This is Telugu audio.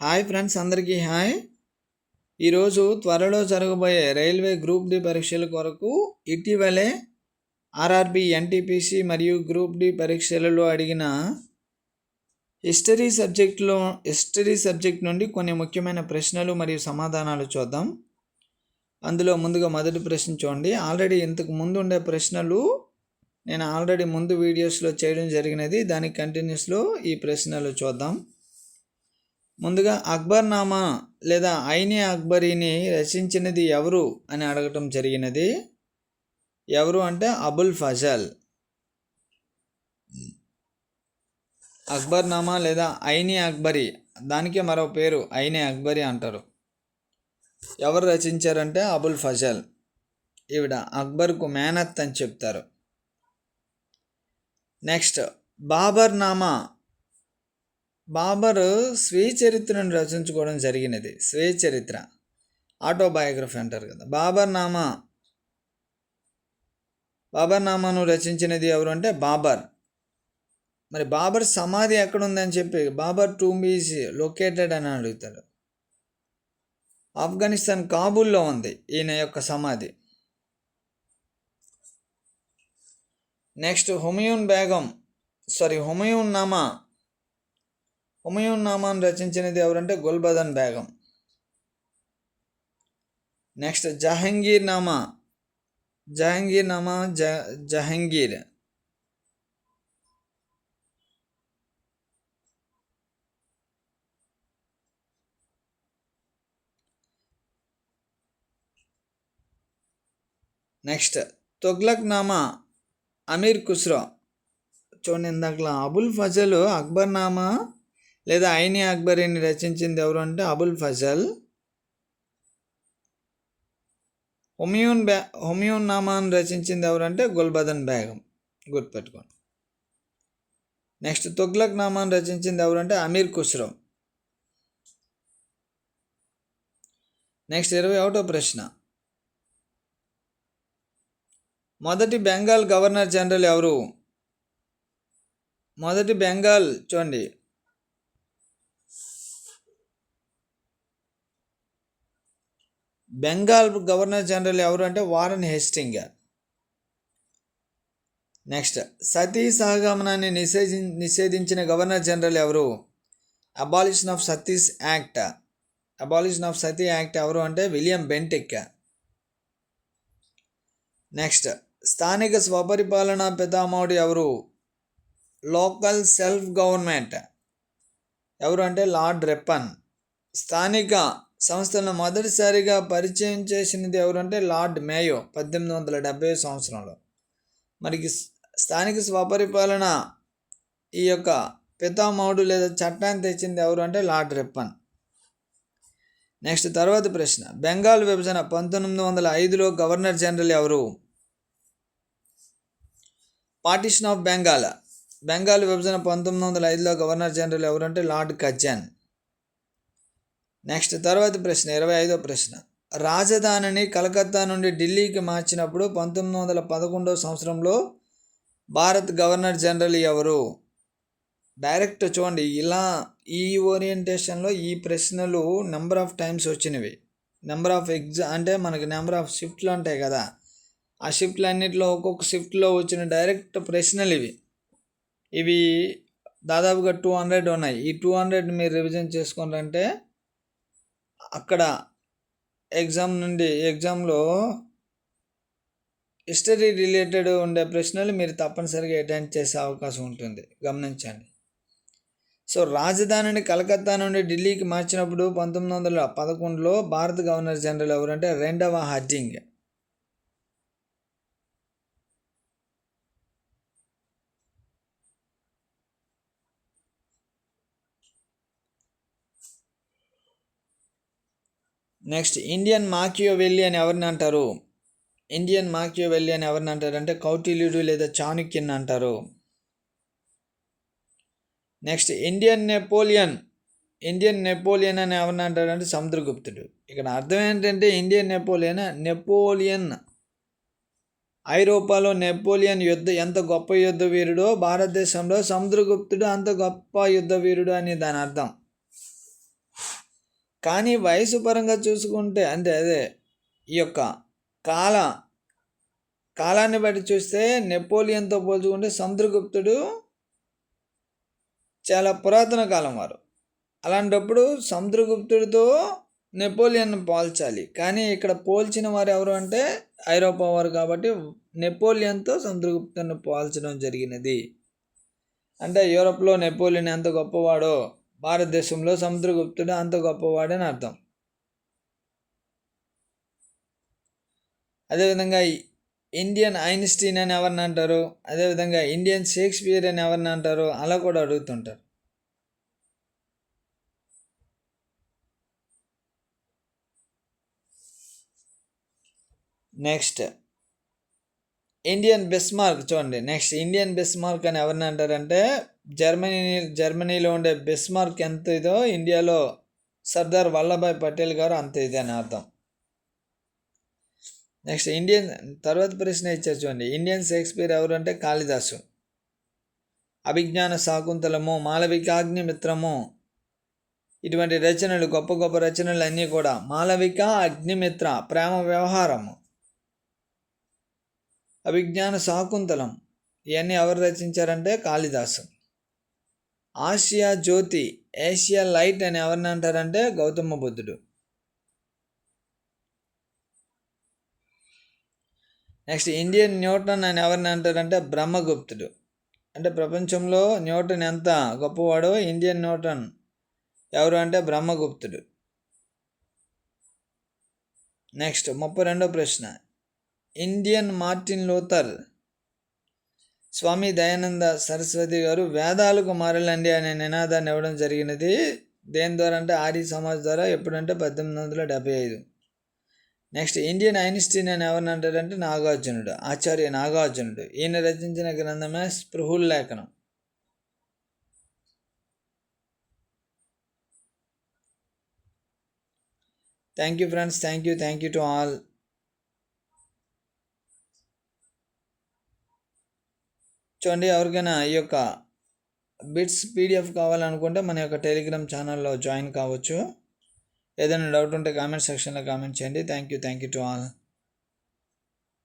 హాయ్ ఫ్రెండ్స్ అందరికీ హాయ్. ఈరోజు త్వరలో జరగబోయే రైల్వే గ్రూప్ డి పరీక్షల కొరకు ఇటీవలే ఆర్ఆర్బి ఎన్టీపీసీ మరియు గ్రూప్ డి పరీక్షలలో అడిగిన హిస్టరీ సబ్జెక్టులో హిస్టరీ సబ్జెక్ట్ నుండి కొన్ని ముఖ్యమైన ప్రశ్నలు మరియు సమాధానాలు చూద్దాం. అందులో ముందుగా మొదటి ప్రశ్న చూడండి. ఆల్రెడీ ఇంతకు ముందు ఉండే ప్రశ్నలు నేను ఆల్రెడీ ముందు వీడియోస్లో చేయడం జరిగినది. దానికి కంటిన్యూస్లో ఈ ప్రశ్నలు చూద్దాం. ముందుగా అక్బర్నామా లేదా ఐనే అక్బరీని రచించినది ఎవరు అని అడగటం జరిగినది. ఎవరు అంటే అబుల్ ఫజల్. అక్బర్నామా లేదా ఐనే అక్బరీ దానికే మరో పేరు ఐనే అక్బరీ అంటారు. ఎవరు రచించారంటే అబుల్ ఫజల్? ఈవిడ అక్బర్కు మేనత్ అని చెప్తారు. నెక్స్ట్ బాబర్ నామా బాబర్ స్వీయ చరిత్రను రచించుకోవడం జరిగినది. స్వీయ చరిత్ర ఆటోబయోగ్రఫీ అంటారు కదా. బాబర్ నామా. బాబర్ నామాను రచించినది ఎవరు అంటే బాబర్. మరి బాబర్ సమాధి ఎక్కడ ఉందని చెప్పి బాబర్ టూమ్ ఈజ్ లొకేటెడ్ అని అడుగుతాడు ఆఫ్ఘనిస్తాన్ కాబూల్లో ఉంది ఈయన యొక్క సమాధి. నెక్స్ట్ హుమయూన్ బేగం. సారీ హుమయూన్ నామా. హుమయూన్ నామాను రచించినది ఎవరంటే గుల్బదన్ బేగం. నెక్స్ట్ జహంగీర్ నామా. జహంగీర్ నామా జ జహంగీర్. నెక్స్ట్ తొగ్లక్ నామా అమీర్ ఖుస్రో. చూడండి ఇందాకలా అబుల్ ఫజల్ అక్బర్ నామా లేదా ఐని అక్బరీని రచించింది ఎవరు అంటే అబుల్ ఫజల్. హుమయూన్ బ్యా హుమయూన్ నామాను రచించింది ఎవరంటే గుల్బదన్ బేగం. గుర్తుపెట్టుకోండి. నెక్స్ట్ తుగ్లక్ నామాను రచించింది ఎవరంటే అమీర్ ఖుస్రో. నెక్స్ట్ ఇరవై ఒకటో ప్రశ్న. మొదటి బెంగాల్ గవర్నర్ జనరల్ ఎవరు? మొదటి బెంగాల్ చూడండి. బెంగాల్ గవర్నర్ జనరల్ ఎవరు అంటే వారన్ హెస్టింగ్ నెక్స్ట్ సతీ సహగమనాన్ని నిషేధి నిషేధించిన గవర్నర్ జనరల్ ఎవరు? Abolition of satis act. Abolition of sati act ఎవరు అంటే విలియం బెంటిక్ నెక్స్ట్ స్థానిక స్వపరిపాలన పితామహుడు ఎవరు? Local self government. ఎవరు అంటే లార్డ్ రెప్పన్. స్థానిక సంస్థలను మొదటిసారిగా పరిచయం చేసినది ఎవరంటే లార్డ్ మేయో పద్దెనిమిది వందల డెబ్బై సంవత్సరంలో. మరి స్థానిక స్వపరిపాలన ఈ యొక్క పితామహుడు లేదా చట్టాన్ని తెచ్చింది ఎవరు అంటే లార్డ్ రిప్పన్. నెక్స్ట్ తర్వాత ప్రశ్న. బెంగాల్ విభజన పంతొమ్మిది వందల ఐదులో గవర్నర్ జనరల్ ఎవరు? Partition of Bengal. బెంగాల్ విభజన పంతొమ్మిది వందల ఐదులో గవర్నర్ జనరల్ ఎవరంటే లార్డ్ కజ్జన్ నెక్స్ట్ తర్వాత ప్రశ్న ఇరవై ఐదో ప్రశ్న. రాజధానిని కలకత్తా నుండి ఢిల్లీకి మార్చినప్పుడు పంతొమ్మిది వందల పదకొండవ సంవత్సరంలో భారత్ గవర్నర్ జనరల్ ఎవరు? డైరెక్ట్ చూడండి ఇలా ఈ ఓరియంటేషన్లో ఈ ప్రశ్నలు నెంబర్ ఆఫ్ టైమ్స్ వచ్చినవి. నెంబర్ ఆఫ్ ఎగ్జా అంటే మనకి నెంబర్ ఆఫ్ షిఫ్ట్లు ఉంటాయి కదా. ఆ షిఫ్ట్లు అన్నింటిలో ఒక్కొక్క షిఫ్ట్లో వచ్చిన డైరెక్ట్ ప్రశ్నలు ఇవి. ఇవి దాదాపుగా టూ హండ్రెడ్ ఉన్నాయి. ఈ టూ హండ్రెడ్ మీరు రివిజన్ చేసుకున్నారంటే అక్కడ ఎగ్జామ్ నుండి ఎగ్జామ్లో హిస్టరీ రిలేటెడ్ ఉండే ప్రశ్నలు మీరు తప్పనిసరిగా అటెండ్ చేసే అవకాశం ఉంటుంది. గమనించండి. సో రాజధానిని కలకత్తా నుండి ఢిల్లీకి మార్చినప్పుడు పంతొమ్మిది వందల పదకొండులో భారత గవర్నర్ జనరల్ ఎవరంటే రెండవ హడ్జింగ్ నెక్స్ట్ ఇండియన్ మాకియోవెల్లి అని ఎవరిని అంటారు? ఇండియన్ మాకియోవెల్లి అని ఎవరిని అంటారు అంటే కౌటిల్యుడు లేదా చాణుక్యన్ అంటారు. Next Indian Napoleon. Indian Napoleon అని ఎవరిని అంటారు అంటే సముద్రగుప్తుడు. ఇక్కడ అర్థం ఏంటంటే ఇండియన్ నెపోలియన్ నెపోలియన్. ఐరోపాలో నెపోలియన్ యుద్ధ ఎంత గొప్ప యుద్ధ వీరుడో భారతదేశంలో సముద్రగుప్తుడు అంత గొప్ప యుద్ధ వీరుడు అని దాని అర్థం. కానీ వయసు పరంగా చూసుకుంటే అంటే అదే ఈ యొక్క కాల కాలాన్ని బట్టి చూస్తే నెపోలియన్తో పోల్చుకుంటే సముద్రగుప్తుడు చాలా పురాతన కాలం వారు. అలాంటప్పుడు సముద్రగుప్తుడితో నెపోలియన్ పోల్చాలి. కానీ ఇక్కడ పోల్చిన వారు ఎవరు అంటే ఐరోపా వారు కాబట్టి నెపోలియన్తో సముద్రగుప్తుని పోల్చడం జరిగినది. అంటే యూరోప్లో నెపోలియన్ ఎంత గొప్పవాడో భారతదేశంలో సముద్రగుప్తుడు అంత గొప్పవాడని అర్థం. అదేవిధంగా ఇండియన్ ఐన్స్టీన్ అని ఎవరిని అంటారు? అదేవిధంగా ఇండియన్ షేక్స్పియర్ అని ఎవరిని అంటారు? అలా కూడా అడుగుతుంటారు. నెక్స్ట్. ఇండియన్ బెస్మార్క్ చూడండి. నెక్స్ట్ ఇండియన్ బెస్మార్క్ అని ఎవరిని అంటారంటే జర్మనీ జర్మనీలో ఉండే బిస్మార్క్ ఎంత ఇదో ఇండియాలో సర్దార్ వల్లభాయ్ పటేల్ గారు అంత ఇదే అని అర్థం. నెక్స్ట్ ఇండియన్ తర్వాత ప్రశ్న ఇచ్చారు చూడండి. ఇండియన్ షేక్స్పియర్ ఎవరు అంటే కాళిదాసు. అభిజ్ఞాన శాకుంతలము మాలవికాగ్ని మిత్రము ఇటువంటి రచనలు గొప్ప గొప్ప రచనలు అన్నీ కూడా మాలవిక అగ్నిమిత్ర ప్రేమ వ్యవహారము. అభిజ్ఞాన శాకుంతలం ఇవన్నీ ఎవరు రచించారంటే కాళిదాసు. ఆసియా జ్యోతి ఏషియా లైట్ అని ఎవరిని అంటారంటే గౌతమ బుద్ధుడు. నెక్స్ట్ ఇండియన్ న్యూటన్ అని ఎవరిని అంటారంటే బ్రహ్మగుప్తుడు. అంటే ప్రపంచంలో న్యూటన్ ఎంత గొప్పవాడో ఇండియన్ న్యూటన్ ఎవరు అంటే బ్రహ్మగుప్తుడు. నెక్స్ట్ ముప్పై రెండో ప్రశ్న. Indian Martin Luther Swami Dayananda Saraswati గారు వేదాలకు మారలండి అనే నినాదాన్ని ఇవ్వడం జరిగినది. దేని ద్వారా అంటే ఆర్య సమాజ్ ద్వారా ఎప్పుడంటే పద్దెనిమిది వందల డెబ్బై ఐదు. నెక్స్ట్ ఇండియన్ ఐన్స్టీన్ అని ఎవరిని అంటారంటే నాగార్జునుడు ఆచార్య నాగార్జునుడు. ఈయన రచించిన గ్రంథమే స్పృహుల్ లేఖనం. Thank you friends thank you thank you to all. చూడండి ఎవరికైనా ఈ యొక్క బిట్స్ పీడిఎఫ్ కావాలనుకుంటే మన యొక్క టెలిగ్రామ్ ఛానల్లో జాయిన్ కావచ్చు. ఏదైనా డౌట్ ఉంటే కామెంట్ సెక్షన్లో కామెంట్ చేయండి. Thank you thank you to all.